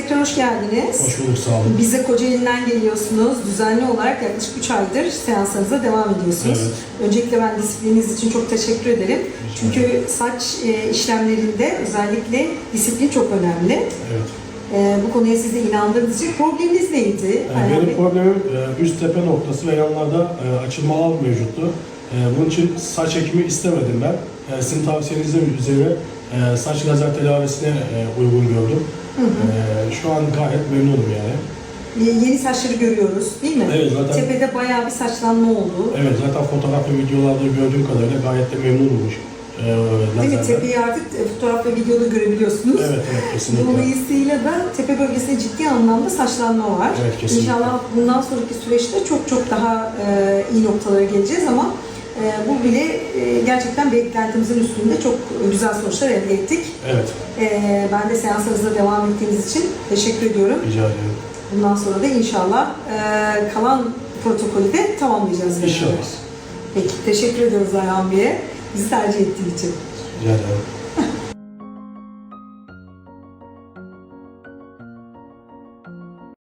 tekrar hoş geldiniz. Hoş bulduk, sağ olun. Bize Kocaeli'nden geliyorsunuz. Düzenli olarak yaklaşık 3 aydır seanslarınıza devam ediyorsunuz. Evet. Öncelikle ben disiplininiz için çok teşekkür ederim. Çünkü saç e, işlemlerinde özellikle disiplin çok önemli. Evet. E, bu konuya siz de inandığınız için probleminiz neydi? Yani Ayhan benim problemim e, üst tepe noktası ve yanlarda e, açılmalar mevcuttu. E, Bunun için saç ekimi istemedim ben. E, Sizin tavsiyenizin üzerine e, saç lazer tedavisine e, uygun gördüm. E, Şu an gayet memnunum yani. E, Yeni saçları görüyoruz değil mi? Evet, zaten- Tepede bayağı bir saçlanma oldu. Evet, zaten fotoğraf ve videolarda gördüğüm kadarıyla gayet de memnunmuş. E, Değil mi? Tepeyi artık e, fotoğraf ve videoda görebiliyorsunuz. Evet, evet, kesinlikle. Dolayısıyla da tepe bölgesinde ciddi anlamda saçlanma var. Evet, kesinlikle. İnşallah bundan sonraki süreçte çok çok daha e, iyi noktalara geleceğiz ama e, bu bile gerçekten beklentimizin üstünde çok güzel sonuçlar elde ettik. Evet, E, ben de seanslarınıza devam ettiğiniz için teşekkür ediyorum. rica ederim. Bundan sonra da inşallah e, kalan protokolü de tamamlayacağız. beraber. İnşallah. Peki, teşekkür ediyoruz Ayhan Bey'e. Bizi tercih ettiği için. Rica ederim.